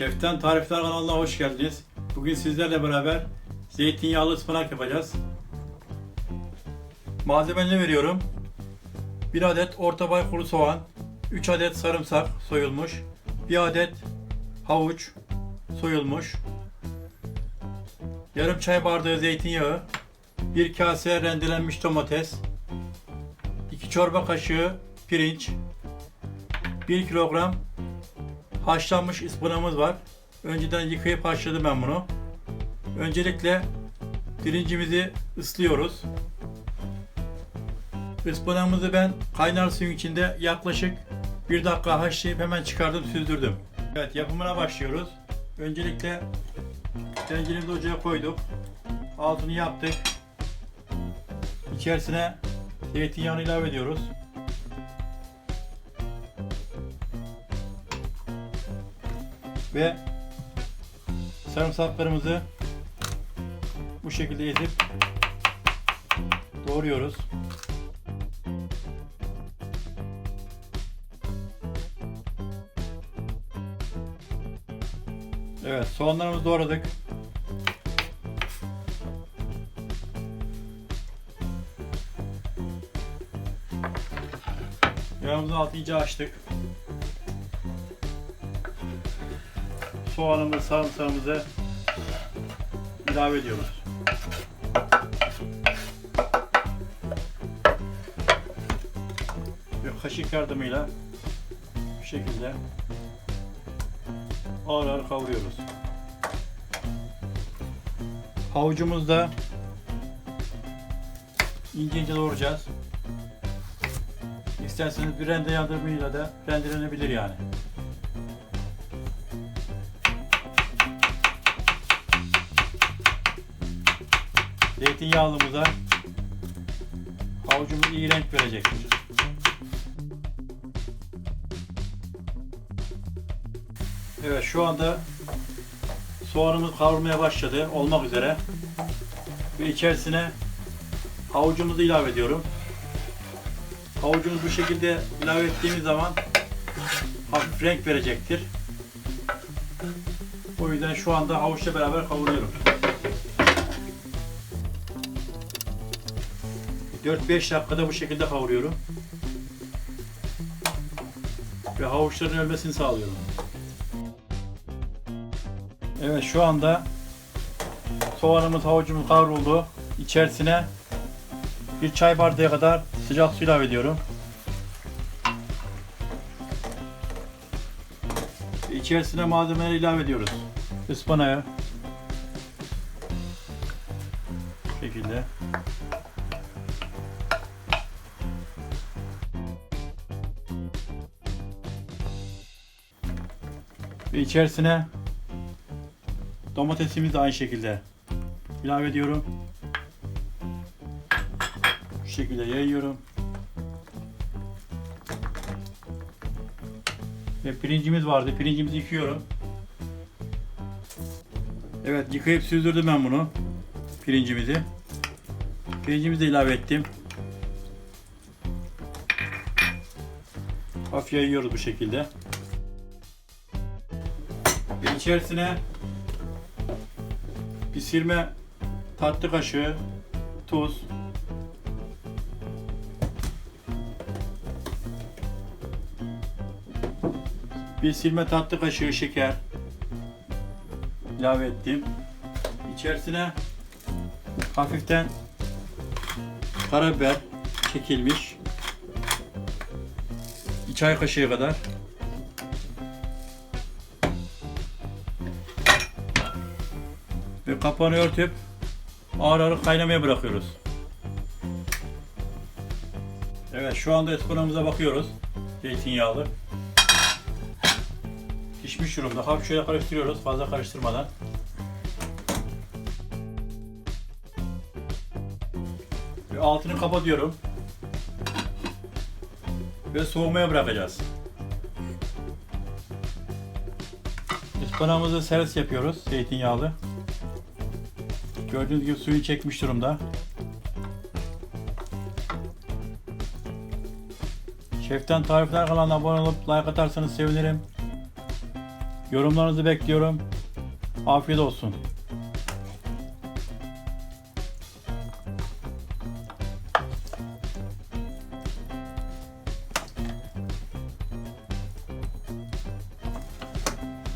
Şeften Tarifler kanalına hoş geldiniz. Bugün sizlerle beraber zeytinyağlı ıspanak yapacağız. Malzemelerini veriyorum. 1 adet orta boy kuru soğan, 3 adet sarımsak soyulmuş, 1 adet havuç soyulmuş, yarım çay bardağı zeytinyağı, 1 kase rendelenmiş domates, 2 çorba kaşığı pirinç, 1 kilogram haşlanmış ıspanağımız var. Önceden yıkayıp haşladım ben bunu. Öncelikle pirincimizi ıslıyoruz. Ispanağımızı ben kaynar suyun içinde yaklaşık bir dakika haşlayıp hemen çıkardım süzdürdüm. Evet yapımına başlıyoruz. Öncelikle tenceremizi ocağa koyduk. Altını yaptık. İçerisine zeytinyağını ilave ediyoruz. Ve sarımsaklarımızı bu şekilde ezip doğruyoruz. Evet, soğanlarımızı doğradık. Yağımızın altını iyice açtık. Soğanımızı, sarımsağımızı ilave ediyoruz. Ve kaşık yardımıyla bu şekilde ağır ağır kavuruyoruz. Havucumuzu da ince ince doğrayacağız. İsterseniz bir rende yardımıyla da rendelenebilir yani. Zeytinyağlımıza havucumuz iyi renk verecektir. Evet şu anda soğanımız kavrulmaya başladı olmak üzere. Ve içerisine havucumuzu ilave ediyorum. Havucumuz bu şekilde ilave ettiğimiz zaman hafif renk verecektir. O yüzden şu anda havuçla beraber kavuruyorum. 4-5 dakikada bu şekilde kavuruyorum. Ve havuçların ölmesini sağlıyorum. Evet şu anda soğanımız havucumuz kavruldu. İçerisine bir çay bardağı kadar sıcak su ilave ediyorum. İçerisine malzemeleri ilave ediyoruz. Ispanağı. Şekilde. Ve içerisine domatesimizi de aynı şekilde ilave ediyorum. Bu şekilde yayıyorum. Ve pirincimiz vardı. Pirincimizi yıkıyorum. Evet yıkayıp süzdürdüm ben bunu. Pirincimizi. Pirincimizi de ilave ettim. Hafif yayıyoruz bu şekilde. İçerisine pişirme tatlı kaşığı tuz bir silme tatlı kaşığı şeker ilave ettim. İçerisine hafiften karabiber çekilmiş. Bir çay kaşığı kadar ve kapağını örtüp ağır ağır kaynamaya bırakıyoruz. Evet şu anda ıspanağımıza bakıyoruz. Zeytinyağlı. Pişmiş durumda. Hafif şöyle karıştırıyoruz fazla karıştırmadan. Ve altını kapatıyorum. Ve soğumaya bırakacağız. Ispanağımızı servis yapıyoruz zeytinyağlı. Gördüğünüz gibi suyu çekmiş durumda. Şeften Tarifler kanalına abone olup like atarsanız sevinirim. Yorumlarınızı bekliyorum. Afiyet olsun.